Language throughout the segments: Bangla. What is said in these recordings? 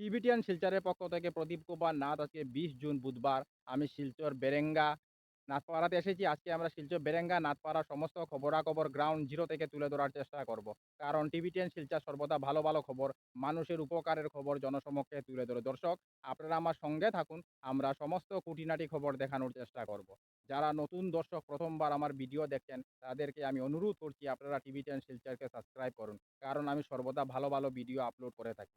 টিবিটিয়ান শিলচরের পক্ষ থেকে প্রদীপ কুমার নাথ আজকে বিশ জুন বুধবার। আমি শিলচর বেরেঙ্গা নাথপাড়াতে এসেছি। আজকে আমরা শিলচর বেরেঙ্গা নাথপাড়ার সমস্ত খবরাখবর গ্রাউন্ড জিরো থেকে তুলে ধরার চেষ্টা করব। কারণ টিবিটিয়ান শিলচর সর্বদা ভালো ভালো খবর, মানুষের উপকারের খবর জনসমক্ষে তুলে ধরে। দর্শক, আপনারা আমার সঙ্গে থাকুন। আমরা সমস্ত খুঁটিনাটি খবর দেখানোর চেষ্টা করব। যারা নতুন দর্শক, প্রথমবার আমার ভিডিও দেখছেন, তাদেরকে আমি অনুরোধ করছি আপনারা টিভি টেন শিলচরকে সাবস্ক্রাইব করুন। কারণ আমি সর্বদা ভালো ভালো ভিডিও আপলোড করে থাকি।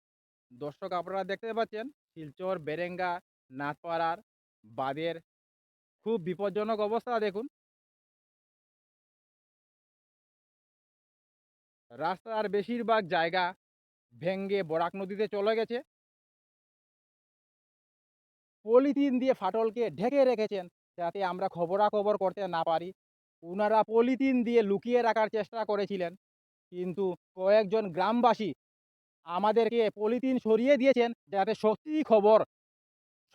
দর্শক আপনারা দেখতে পাচ্ছেন, শিলচর, বেরেঙ্গা নাথপাড়ার বাঁধের খুব বিপজ্জনক অবস্থা দেখুন। রাস্তার বেশিরভাগ জায়গা ভেঙ্গে বরাক নদীতে চলে গেছে। পলিথিন দিয়ে ফাটলকে ঢেকে রেখেছেন যাতে আমরা খবরাখবর করতে না পারি। ওনারা পলিথিন দিয়ে লুকিয়ে রাখার চেষ্টা করেছিলেন, কিন্তু কয়েকজন গ্রামবাসী আমাদেরকে পলিথিন সরিয়ে দিয়েছেন যাতে সত্যি খবর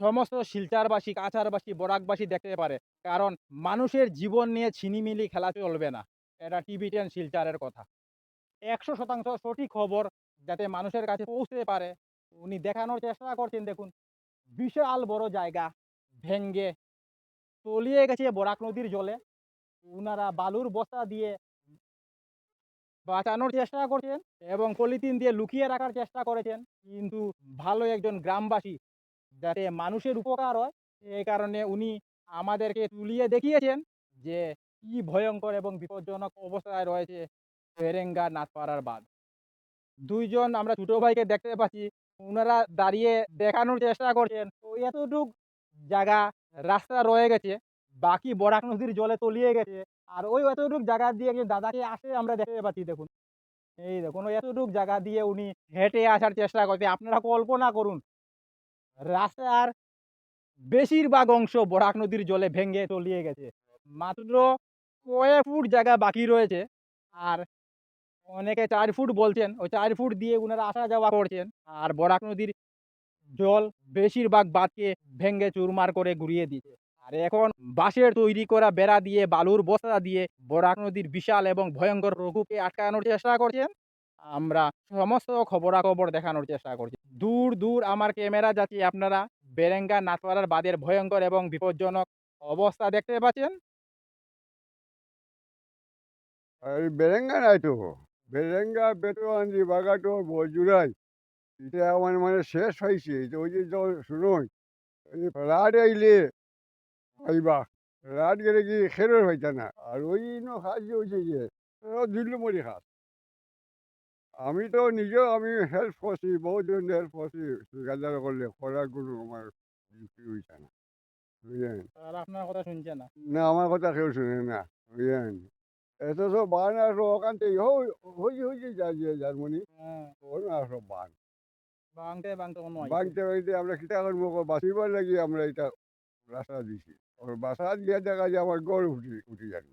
সমস্ত শিলচারবাসী কাছারবাসী বরাকবাসী দেখতে পারে। কারণ মানুষের জীবন নিয়ে ছিনিমিলি খেলা চলবে না। এটা টিভি টেন শিলচারের কথা। একশো শতাংশ সঠিক খবর যাতে মানুষের কাছে পৌঁছতে পারে, উনি দেখানোর চেষ্টা করছেন, দেখুন। বিশাল বড় জায়গা ভেঙ্গে তলিয়ে গেছে বরাক নদীর জলে। উনারা বালুর বস্তা দিয়ে বাঁচানোর চেষ্টা করছেন এবং পলিথিন দিয়ে লুকিয়ে রাখার চেষ্টা করেছেন। কিন্তু ভালো একজন গ্রামবাসী যাতে মানুষের উপকার হয় এই কারণে উনি আমাদেরকে তুলিয়ে দেখিয়েছেন যে কি ভয়ঙ্কর এবং বিপজ্জনক অবস্থায় রয়েছে বেরেঙ্গা নাথপাড়ার বাঁধ। দুইজন আমরা ছোট ভাইকে দেখতে পাচ্ছি ওনারা দাঁড়িয়ে দেখানোর চেষ্টা করছেন। ওই এতটুক জায়গা, রাস্তা রয়ে গেছে। বাকি বরাক নদীর জলে তলিয়ে গেছে। আর ওই এতটুক জায়গা দিয়ে একজন দাদাকে আসে আমরা দেখতে পাচ্ছি, দেখুন। এই দেখুন, ওই এতটুক জায়গা দিয়ে উনি হেঁটে আসার চেষ্টা করছে। আপনারা কল্পনা করুন, রাস্তার বেশিরভাগ অংশ বরাক নদীর জলে ভেঙে তলিয়ে গেছে। মাত্র কয়েক ফুট জায়গা বাকি রয়েছে। আর অনেকে চার ফুট বলছেন, ওই চার ফুট দিয়ে ওনারা আসা যাওয়া করছেন। আর বরাক নদীর জল বেশিরভাগ বাঁধকে ভেঙে চুরমার করে ঘুরিয়ে দিচ্ছে আর এখন বাঁশের তৈরি করা বেড়া দিয়ে, বালুর বস্তা দিয়ে বরাক নদীর বিশাল এবং ভয়ঙ্কর রঘুকে আটকানোর চেষ্টা করছেন। আমরা সমস্ত খবরাখবর দেখানোর চেষ্টা করছি। দূর দূর আমার ক্যামেরা যাচ্ছে, আপনারা বেরেঙ্গা নাথপাড়ার বাদের ভয়ঙ্কর এবং বিপজ্জনক অবস্থা দেখতে পাচ্ছেন। বেরেঙ্গা নাই তো বেরেঙ্গা বেটোয়ান্দি বাগাটো, বজুরাই, এটা আমার মানে শেষ হয়েছে। ওই যে শুনুন রাত আইলে আইবা। রাত গেলে কি খেরোর হইতা না। আর ওই ন খাস যে হয়েছে যে দিল্লু মরি খাস। আমি তো নিজেও আমি হেল্প করছি বহুত জন হেল্প করছি গাজার করলে করার কোনো আমার হইছে না বুঝলেন? আর আপনার কথা শুনছে না। না আমার কথা কেউ শুনে না বুঝলেন? এত সব বান আসলো ওখান থেকে হয়েছে হয়েছে জার্মানি হ্যাঁ, ওর না সব বান। বাংতে বাংতে বাংতে বাংতে আমরা কিতা করব বাঁচিবার লাগি আমরা এটা রাস্তা দিছি। ওর বাসা দিয়ে দেখা যায় আমার গড় উঠি উঠি যাবে।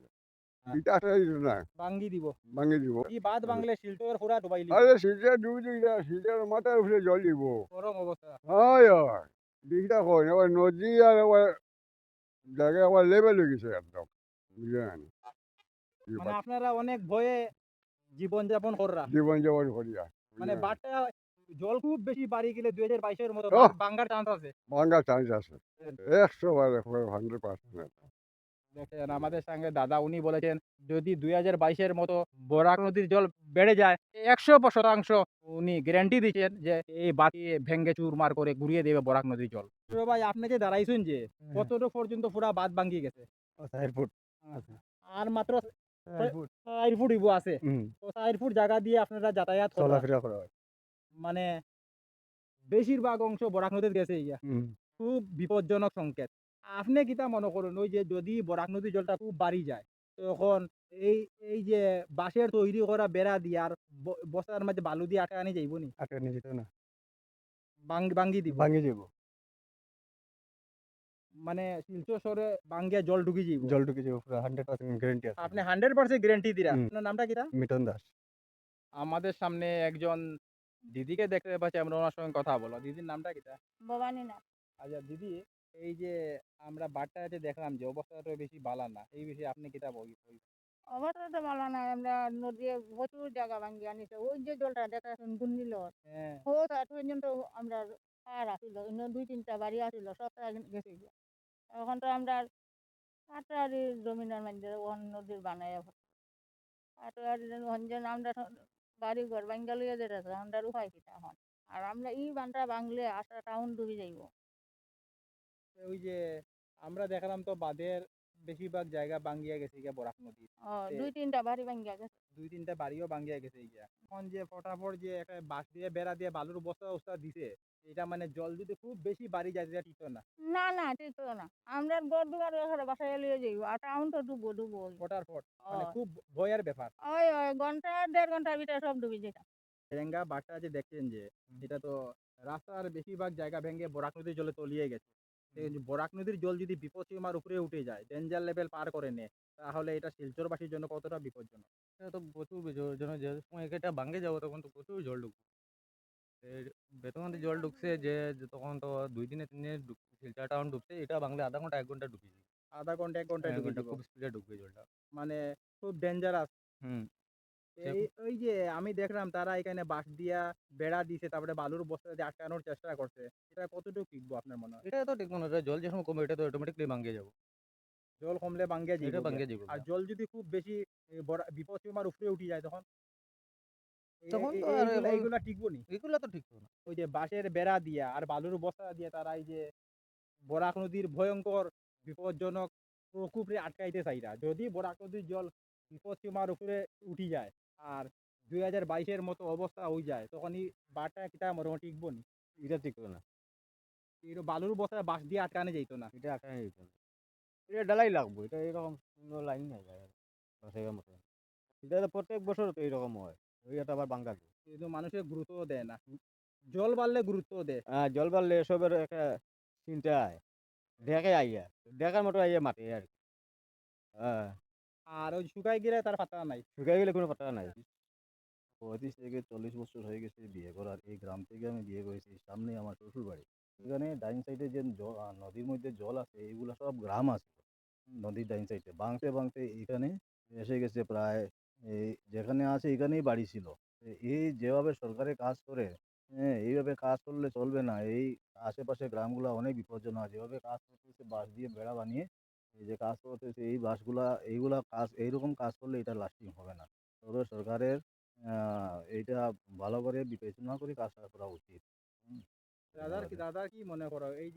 হ্যাঁ। ইটা আসলে দিত না বাঙ্গি দিব। ভাঙে দিব। এই বাদ বাংলে শিলচর পুরা ডুবাই আরে সিলচার ডুবি দিই না সিলচার মাথার উপরে জল দিব। গরম অবস্থা। হয় হয় দিকটা কই? আবার নদী আর আবার জায়গায় আবার লেভেল হয়ে গেছে একদম বুঝলেন কি মানে বা- আপনারা অনেক ভয়ে জীবন যাপন কররা জীবন যাপন করিয়া মানে বুঝলেন? জল খুব বেশি বাড়ি গেলে দুই হাজার বাইশের মতো ওহ! বাঙ্গার চান্স আছে। ভাঙ্গা চান্স আছে। একশো হান্ড্রেড পার্সেন্ট দেখেন আমাদের সঙ্গে দাদা উনি বলেছেন যদি দুই হাজার বাইশের মতো বরাক নদীর জল বেড়ে যায় একশো শতাংশ উনি গ্যারান্টি দিচ্ছেন যে এই বাতি ভেঙ্গে চুরমার করে ঘুরিয়ে দেবে বরাক নদীর জল। ভাই আপনি যে দাঁড়াইছেন যে কতটুকু পর্যন্ত পুরা বাদ ভাঙ্গি গেছে? ফুট। আর মাত্র চার ফুট। ইবো আছে। তো চার ফুট জায়গা দিয়ে আপনারা যাতায়াত চলাফেরা করা হয়। মানে বেশিরভাগ অংশ বরাক নদীর গেছে ইয়া। খুব বিপজ্জনক সংকেত। আপনি কিতা মনে করুন ওই যে যদি বরাক নদীর জলটা খুব বাড়ি যায় তখন এই এই যে বাঁশের তৈরি করা বেড়া দিয়ে আর বস্তার মাঝে বালু দিয়ে আটকানি যাইব নি? আটকে নিয়ে যেত না। বাং বাঙ্গি দিব। ভাঙি যাব মানে শিলচর শহরে বাঙ্গিয়া জল ঢুকি যাইব। জল ঢুকে যাব পুরো হান্ড্রেড পার্সেন্ট গ্যারেন্টি আছে। আপনি হান্ড্রেড পার্সেন্ট গ্যারেন্টি দিরা। আপনার নামটা কিটা মিটন দাস। আমাদের সামনে একজন দিদিকে দেখতে পাচ্ছি আমরা ওনার সঙ্গে কথা বলো দিদির নামটা কিটা ভবানী না আচ্ছা দিদি এই যে আমরা বাট্টাতে দেখলাম যে অবস্থাটা বেশি বালা না এই বিষয়ে আপনি কিটা বলি অবস্থা তো ভালো না আমরা নদী প্রচুর জায়গা ভাঙ্গি আনিছে। ওই যে জলটা দেখা গুন্ডিল হ্যাঁ। ও তার পর্যন্ত আমরা আর আসিল অন্য দুই তিনটা বাড়ি আসিল সব তারা গেছে এখন তো আমরা আটারি জমিনের মধ্যে ওখান নদীর বানাই আটারি অঞ্জন আমরা বাড়ি ঘর বাঙ্গা লইয়া যেতেছে আমরা উপায় কিটা তখন আর আমরা এই বানটা ভাঙলে আশা টাউন ডুবে যাইব। ওই যে আমরা দেখলাম তো বাঁধের বেশিরভাগ জায়গা বাঙ্গিয়া গেছে গিয়া বরাক নদী ও দুই তিনটা বাড়ি ভাঙ্গিয়া গেছে? দুই তিনটা বাড়িও বাঙ্গিয়া গেছে গিয়া। এখন যে ফটাফট যে একটা বাঁশ দিয়ে বেড়া দিয়ে বালুর বস্তা বস্তা দিছে এটা মানে জল যদি খুব বেশি বাড়ি যায় সেটা ঠিক না। না না ঠিক না। আমরা গড় দুয়ার এখানে বাসায় লিয়ে যাইব আর টাউন তো ডুবো ডুবো ফটাফট মানে খুব ভয়ের ব্যাপার। ওই ওই ঘণ্টা দেড় ঘণ্টার ভিতরে সব ডুবে যেত রেঙ্গা বাট্টা যে দেখছেন যে এটা তো রাস্তার বেশিরভাগ জায়গা ভেঙে বরাক নদীর জলে তলিয়ে গেছে। বরাক নদীর জল যদি বিপদ সীমার উপরে উঠে যায় ডেঞ্জার লেভেল পার করে নেয় তাহলে এটা শিলচরবাসীর জন্য কতটা বিপজ্জনক? এটা তো প্রচুর বিপজ্জনক যে সময় এটা ভাঙে যাব তখন তো প্রচুর জল ঢুকবে। বেতনতে জল ঢুকছে যে তখন তো দুই দিনে তিন দিনে শিলচর টাউন ঢুকছে এটা বাংলা আধা ঘণ্টা এক ঘণ্টা ঢুকে যাবে আধা ঘণ্টা এক ঘণ্টা এক ঘণ্টা খুব স্পিডে ঢুকবে জলটা। মানে খুব ডেঞ্জারাস হুম। ওই যে আমি দেখলাম তারা এখানে বাঁশ দিয়া বেড়া দিছে তারপরে বালুর বস্তা দিয়ে আটকানোর চেষ্টা করছে। এটা কতটুকু টিকবো আপনার মনে হয়? এটা তো মনে হয় জল যে সময় কমবে এটা তো অটোমেটিকলি ভাঙে যাব। জল কমলে এটা যাবে। ভাঙে যাব। আর জল যদি খুব বেশি বিপদ সীমার উপরে উঠে যায় তখন? তখন তো আর এইগুলা- টিকবো নি? এগুলো তো ঠিক না। ওই যে বাঁশের বেড়া দিয়া আর বালুর বস্তা দিয়ে তারা এই যে বরাক নদীর ভয়ঙ্কর বিপজ্জনক প্রকোপে আটকাইতে চাইরা যদি বরাক নদীর জল বিপদ সীমার উপরে উঠি যায় আর দুই হাজার বাইশের মতো অবস্থা হয়ে যায় তখনই বাটা কিটা মোটামুটি টিকবো নি এটা ঠিক না। এই বালুর বস্তা বাঁশ দিয়ে আটকানো যেত না। এটা আটকানো যেত না। এটা ডালাই লাগবো এটা এরকম সুন্দর লাইন নাই যায় বাসাইবার মতো। এটা তো প্রত্যেক বছর তো এরকম হয় ওই এটা আবার বাঙ্গা কিন্তু মানুষের গুরুত্ব দেয় না জল বাড়লে গুরুত্ব দেয়। হ্যাঁ জল বাড়লে এসবের একটা চিন্তা হয় দেখে আইয়া দেখার মতো আইয়া মাঠে আর কি। হ্যাঁ। আর ওই শুকাই গেলে তার পাত্তা নাই। শুকাই গেলে কোনো কথা নাই। পঁয়ত্রিশ থেকে চল্লিশ বছর হয়ে গেছে বিয়ে করার। এই গ্রাম থেকে আমি বিয়ে করেছি সামনে আমার শ্বশুর বাড়ি এখানে ডাইন সাইডে যে জ- আহ, নদীর মধ্যে জল আছে এইগুলো সব গ্রাম আছে। নদীর ডাইন সাইডে। বাঁধতে বাঁধতে এখানে এসে গেছে প্রায় এই যেখানে আছে এখানেই বাড়ি ছিল। এই যেভাবে সরকারে কাজ করে হ্যাঁ এইভাবে কাজ করলে চলবে না। এই আশেপাশে গ্রামগুলো অনেক বিপজ্জনক। যেভাবে কাজ করতেছে বাঁশ দিয়ে বেড়া বানিয়ে এই যে কাজ করতেছে এই বাসগুলা এইগুলা কাজ এইরকম কাজ করলে এটা লাস্টিং হবে না। তবে সরকারের এইটা ভালো করে বিবেচনা করে কাজটা করা উচিত। দাদার কি। দাদার কি মনে করো? এই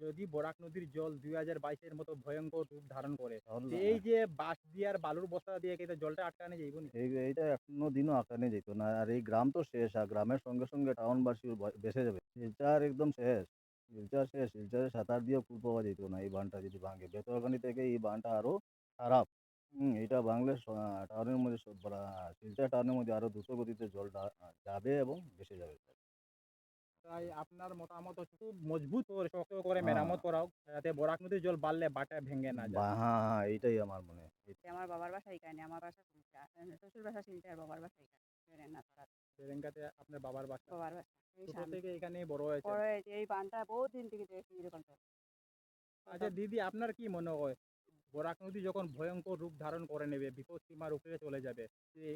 যদি বরাক নদীর জল দুই হাজার বাইশের মতো ভয়ঙ্কর রূপ ধারণ করে তাহলে এই যে বাঁশ দিয়ে আর বালুর বস্তা দিয়ে কিন্তু জলটা আটকানো যাইব এইটা এখনও দিনও আঁকানে যেত না। আর এই গ্রাম তো শেষ আর গ্রামের সঙ্গে সঙ্গে টাউনবাসী বেসে যাবে। শিলচার একদম শেষ। শিলচার শিলচারে সাঁতার দিয়েও কুল পাওয়া যেত না এই বানটা যদি ভাঙে। বেতরকানি থেকে এই বানটা আরও খারাপ। হুম এটা ভাঙলে স- টাউনের মধ্যে শিলচর টাউনের মধ্যে আরও দ্রুত গতিতে জলটা যাবে এবং বেসে যাবে। তাই আপনার মতামত হচ্ছে খুব মজবুত করে শক্ত করে হ্যাঁ। মেরামত করাও যাতে বরাক নদীর জল বাড়লে বাটা ভেঙে না যায়। হ্যাঁ হ্যাঁ এইটাই আমার মনে হয়। আমার বাবার বাসা এখানে আমার বাসা শ্বশুর বাসা শিলচর বাবার বাসা এখানে না শ্রীলঙ্কাতে আপনার বাবার বাসা। বাবার বাসা ছোট থেকে এখানেই বড় হয়েছে। পরে এই বানটা বহুত দিন থেকে দেখছি এরকম আচ্ছা দিদি আপনার কি মনে হয়? বরাক নদী যখন ভয়ঙ্কর রূপ ধারণ করে নেবে বিপদ সীমার উপরে চলে যাবে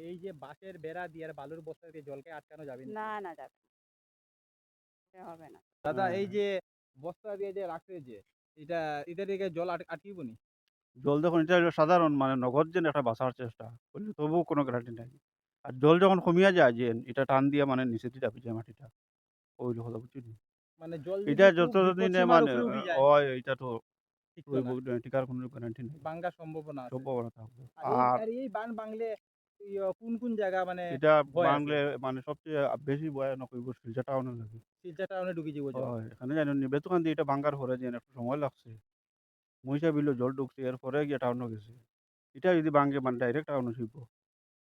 এই যে বাঁশের বেড়া দিয়ে আর বালুর বস্তা দিয়ে জলকে আটকানো যাবে না না না যাবে না। হবে না। দাদা এই। যে বস্তা দিয়ে যে রাখছে যে এটা এটা দিকে জল আট- আটকিব নি? জল যখন এটা সাধারণ মানে নগদ যেন একটা বাঁচার চেষ্টা করলে তবুও কোনো গ্যারান্টি নাই। আর জল যখন কমিয়া যায় যে এটা টান দিয়ে মানে নিচে দিয়ে চাপি যায় মাটিটা ওই কথা বুঝছি মানে জল এটা যতদিনে মানে হয় এটা তো। টিকার কোনো গ্যারান্টি নেই। সম্ভাবনা আছে। সম্ভাবনা থাকবে আর এই- বান বাংলে ইয়ে কোন কোন জায়গা মানে এটা বাংলে মানে সবচেয়ে বেশি ভয়ানক হইব শিলচর টাউনের লাগে শিলচর টাউনে ঢুকে যাব হয় এখানে জানেন বেতখান দিয়ে এটা ভাঙ্গার পরে যে একটু সময় লাগছে। মহিষা বিলে জল ঢুকছে এরপরে গিয়ে টাউনে গেছে। এটা যদি ভাঙ্গে মানে ডাইরেক্ট টাউনে ছিপ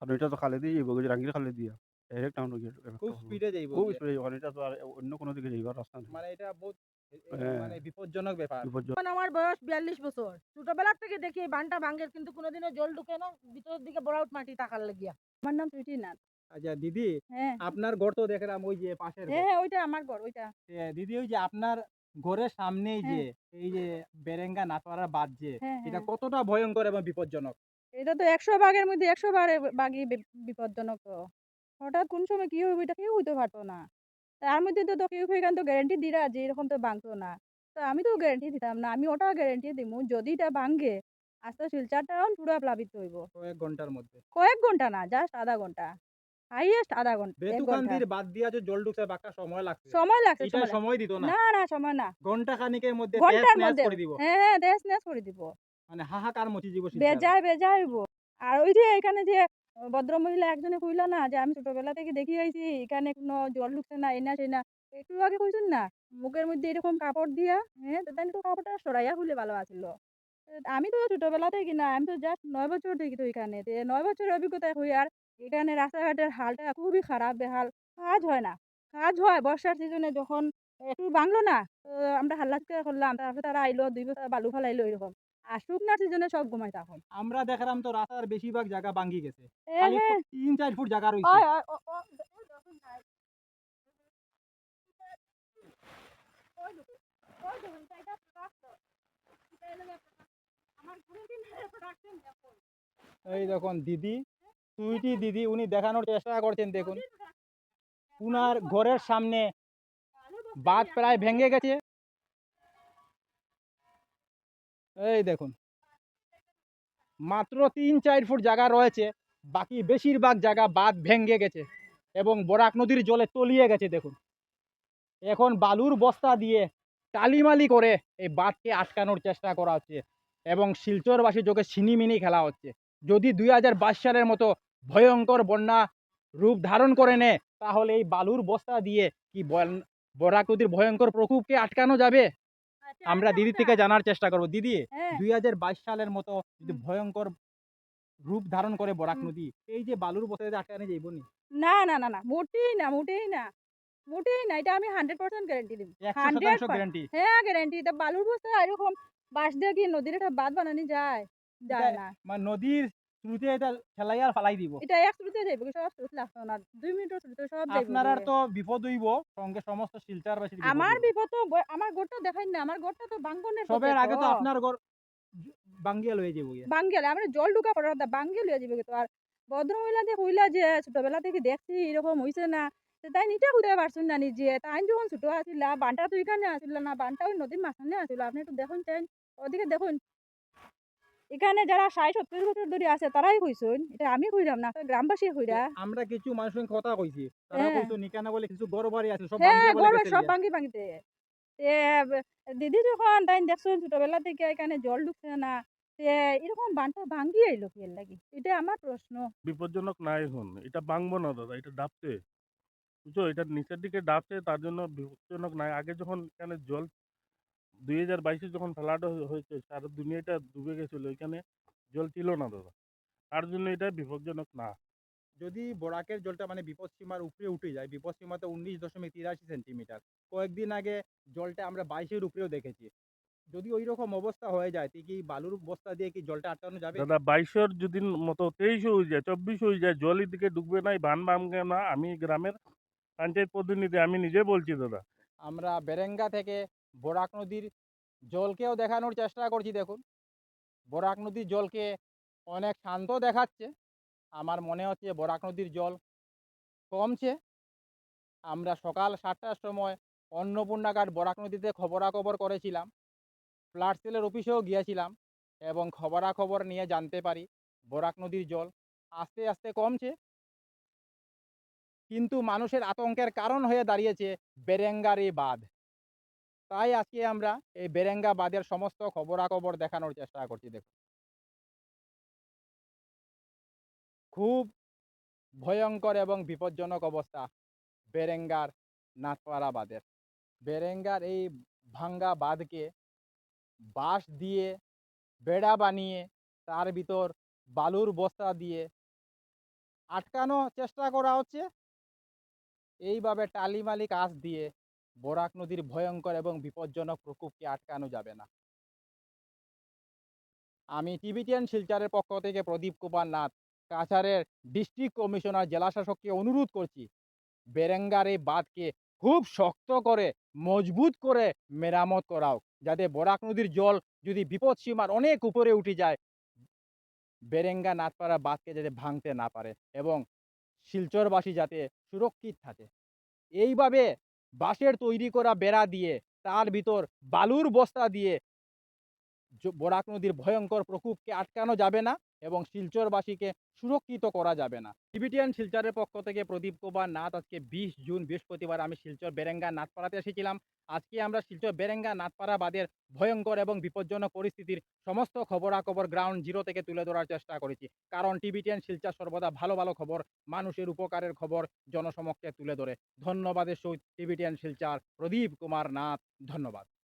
কারণ এটা তো খালে দিয়ে যাব রাঙ্গির খালে দিয়া ডাইরেক্ট টাউন গিয়ে খুব স্পিডে যাইব খুব স্পিডে ওখানে এটা তো আর অন্য কোনো দিকে যাইবার রাস্তা নেই। মানে এটা বহুত হ্যাঁ। মানে বিপজ্জনক ব্যাপার। বিপজ্জনক আমার বয়স বিয়াল্লিশ বছর। ছোটবেলার থেকে দেখি এই বানটা ভাঙ্গে কিন্তু কোনোদিনও জল ঢুকে না। ভিতরের দিকে বড়াউট মাটি টাকার লাগিয়া। আমার নাম সুইটি নাথ আচ্ছা দিদি হ্যাঁ। আপনার ঘর তো দেখলাম ওই যে পাশের হ্যাঁ হ্যাঁ ওইটা আমার ঘর ওইটা। দিদি ওই যে আপনার ঘরের সামনেই যে এই যে বেরেঙ্গা নাটোয়ারা বাদ যে এটা কতটা ভয়ঙ্কর এবং বিপজ্জনক? এটা তো একশো ভাগের মধ্যে একশো বারে বাগই বি- বিপজ্জনক। হঠাৎ কোন সময় কি হইব এটা কেউ হইতে পারতো না। তার মধ্যে তো তো কেউ তো গ্যারান্টি দিরা যে এরকম তো ভাঙতো না। তো আমি তো গ্যারান্টি দিতাম না আমি ওটা গ্যারান্টি দিমু যদি এটা ভাঙ্গে আস্তে শিলচারটাও পুরা প্লাবিত হইব। কয়েক ঘণ্টার মধ্যে। কয়েক ঘণ্টা না জাস্ট আধা ঘণ্টা। হাইয়েস্ট আধা ঘণ্টা বেতুকান্দির বাদ দিয়া যে জল ঢুকছে বাক্কা সময় লাগছে। সময় লাগছে এটা সময় সময় দিত না। না না সময় না। ঘণ্টা খানিকের মধ্যে ঘণ্টার মধ্যে করে দিব। হ্যাঁ হ্যাঁ দেশ নেস করে দিব। মানে হাহাকার বেজায় বেজায় হইব। আর ওই যে এখানে যে ভদ্র মহিলা একজনে কইলা না যে, আমি ছোটবেলা থেকে দেখি আইছি, এখানে কোনো জল ঢুকছে না এই না সেই না একটু আগে কইছেন না, মুখের মধ্যে এরকম কাপড় দিয়া হ্যাঁ তাই তো কাপড়টা সরাইয়া খুলে ভালো আছিল। আমি তো ছোটবেলা থেকে না, আমি তো জাস্ট নয় বছর থেকে তো এখানে নয় বছরের অভিজ্ঞতা হই আর এখানে রাস্তাঘাটের হালটা খুবই খারাপ বেহাল, কাজ হয় না, কাজ হয়। বর্ষার সিজনে যখন একটু বাংলো না আমরা হাল্লা করলাম, তারপরে তারা আইলো, দুই বছর বালু ফালাইলো, এরকম। আর শুকনার সিজনে সব ঘুমাই তখন। আমরা দেখলাম তো রাস্তার বেশিরভাগ জায়গা ভাঙ্গি গেছে। খালি তিন চার ফুট জায়গা রয়েছে। এই দেখুন দিদি সুইটি দিদি উনি দেখানোর চেষ্টা করছেন দেখুন। উনার ঘরের সামনে বাঁধ প্রায় ভেঙে গেছে। এই দেখুন। মাত্র তিন চার ফুট জায়গা রয়েছে, বাকি বেশিরভাগ জায়গা বাঁধ ভেঙে গেছে এবং বরাক নদীর জলে তলিয়ে গেছে, দেখুন। এখন বালুর বস্তা দিয়ে টালিমালি করে এই বাঁধকে আটকানোর চেষ্টা করা হচ্ছে এবং শিলচরবাসী যোগে ছিনিমিনি খেলা হচ্ছে। যদি দুই হাজার বাইশ সালের মতো ভয়ঙ্কর বন্যা রূপ ধারণ করে নেয় তাহলে এই বালুর বস্তা দিয়ে কি বরাক নদীর ভয়ঙ্কর প্রকোপকে আটকানো যাবে? আমরা দিদি আচ্ছা। থেকে জানার চেষ্টা করব। দিদি হ্যাঁ, দুই সালের মতো যদি ভয়ঙ্কর রূপ ধারণ করে বরাক নদী এই যে বালুর দিয়ে আটকানো যাইব নি না না না না মোটেই না মোটেই না মোটেই না এটা আমি হান্ড্রেড পার্সেন্ট গ্যারেন্টি দিব। হান্ড্রেড গ্যারান্টি হ্যাঁ গ্যারেন্টি এটা বালুর বস্তা এরকম বাঁশ দিয়ে কি নদীর একটা বাঁধ বানানি যায়? যায় না। মানে নদীর শুরুতে এটা আর ফালাই দিব। এটা এক শ্রুতে যাইব সব শ্রুত লাগতো না দুই মিনিটের শ্রুতে সব যাইব আপনার আর তো বিপদ হইব সঙ্গে সমস্ত শিলচার বাসী আমার বিপদ তো আমার দেখাই না আমার তো বাঙ্গনের সবের আগে তো আপনার ঘর বাঙ্গিয়া লয়ে যাব গিয়া। বাঙ্গেলে আমরা জল ঢুকা পড়ার দা বাঙ্গে লিয়ে যাবে তো। আর ভদ্রমহিলা যে কইলা যে ছোটবেলা থেকে দেখছি এরকম হইছে না। তাই নিতে খুঁজে পারছেন না নিজে। তাই যখন ছোট আছিল বানটা তো এখানে আসিল না বানটা ওই নদীর মাঝখানে আসিল। আপনি একটু দেখুন চাই। ওদিকে দেখুন। এখানে যারা ষাট সত্তর বছর ধরে আছে তারাই কইছেন এটা আমি কইলাম না গ্রামবাসী কইরা। আমরা কিছু মানুষের কথা কইছি। তারা হ্যাঁ। কইতো নিকানা বলে কিছু গড় বাড়ি আছে সব হ্যাঁ বলে সব ভাঙ্গিতে এ দিদি যখন তাই দেখছেন ছোটবেলা থেকে এখানে জল ঢুকছে না সে এরকম বানটা ভাঙ্গি আইলো কি এর লাগি? এটা আমার প্রশ্ন। বিপজ্জনক না এখন এটা ভাঙবো না দাদা এটা ডাবছে বুঝছ? এটা নিচের দিকে ডাবছে তার জন্য বিপজ্জনক নাই। আগে যখন এখানে জল দুই হাজার বাইশে যখন ফ্লাড হয়েছে সারা দুনিয়াটা ডুবে গেছিল। এখানে জল ছিল না দাদা। তার জন্য এটা বিপজ্জনক না। যদি বরাকের জলটা মানে বিপদ সীমার উপরে উঠে যায় বিপদ সীমাতে উনিশ দশমিক তিরাশি সেন্টিমিটার। কয়েকদিন আগে জলটা আমরা বাইশের উপরেও দেখেছি। যদি ওই রকম অবস্থা হয়ে যায় তুই কি বালুর বস্তা দিয়ে কি জলটা আটকানো যাবে? দাদা বাইশের যদি মতো তেইশ হয়ে যায় চব্বিশ হয়ে যায় জল দিকে ডুববে নাই বান ভাঙবে না। আমি গ্রামের পঞ্চায়েত প্রতিনিধি আমি নিজে বলছি দাদা। আমরা বেরেঙ্গা থেকে বরাক নদীর জলকেও দেখানোর চেষ্টা করছি, দেখুন। বরাক নদীর জলকে অনেক শান্ত দেখাচ্ছে। আমার মনে হচ্ছে বরাক নদীর জল কমছে। আমরা সকাল সাতটার সময় অন্নপূর্ণাঘাট বরাক নদীতে খবরাখবর করেছিলাম। ফ্লাড সেলের অফিসেও গিয়েছিলাম এবং খবরাখবর নিয়ে জানতে পারি বরাক নদীর জল আস্তে আস্তে কমছে। কিন্তু মানুষের আতঙ্কের কারণ হয়ে দাঁড়িয়েছে বেরেঙ্গারি বাঁধ। তাই আজকে আমরা এই বেরেঙ্গা বাঁধের সমস্ত খবরাখবর দেখানোর চেষ্টা করছি, দেখুন। খুব ভয়ঙ্কর এবং বিপজ্জনক অবস্থা বেরেঙ্গার নাথপাড়া বাঁধের বেরেঙ্গার এই ভাঙ্গা বাঁধকে বাঁশ দিয়ে, বেড়া বানিয়ে, তার ভিতর বালুর বস্তা দিয়ে আটকানো চেষ্টা করা হচ্ছে। এইভাবে টালিমালি কাজ দিয়ে বরাক নদীর ভয়ঙ্কর এবং বিপজ্জনক প্রকোপকে আটকানো যাবে না। আমি টিবিটিয়ান শিলচরের পক্ষ থেকে প্রদীপ কুমার নাথ, কাছাড়ের ডিস্ট্রিক্ট কমিশনার জেলাশাসককে অনুরোধ করছি, বেরেঙ্গার এই বাঁধকে খুব শক্ত করে, মজবুত করে মেরামত করাও, যাতে বরাক নদীর জল যদি বিপদ সীমার অনেক উপরে উঠে যায়, বেরেঙ্গা নাথপাড়া বাঁধকে যাতে ভাঙতে না পারে এবং শিলচরবাসী যাতে সুরক্ষিত থাকে। এইভাবে বাঁশের তৈরি করা বেড়া দিয়ে তার ভিতর বালুর বস্তা দিয়ে বরাক নদীর ভয়ঙ্কর প্রকোপকে আটকানো যাবে না এবং শিলচরবাসীকে সুরক্ষিত করা যাবে না। টিবিটিয়ান শিলচরের পক্ষ থেকে প্রদীপ কুমার নাথ আজকে বিশ জুন, বৃহস্পতিবার আমি শিলচর বেরেঙ্গা নাথপাড়াতে এসেছিলাম। আজকে আমরা শিলচর বেরেঙ্গা নাথপাড়া বাদের ভয়ঙ্কর এবং বিপজ্জনক পরিস্থিতির সমস্ত খবরাখবর গ্রাউন্ড জিরো থেকে তুলে ধরার চেষ্টা করেছি। কারণ টিবিটিয়ান শিলচর সর্বদা ভালো ভালো খবর, মানুষের উপকারের খবর জনসমক্ষে তুলে ধরে। ধন্যবাদের সহিত টিবিটিয়ান শিলচর প্রদীপ কুমার নাথ, ধন্যবাদ।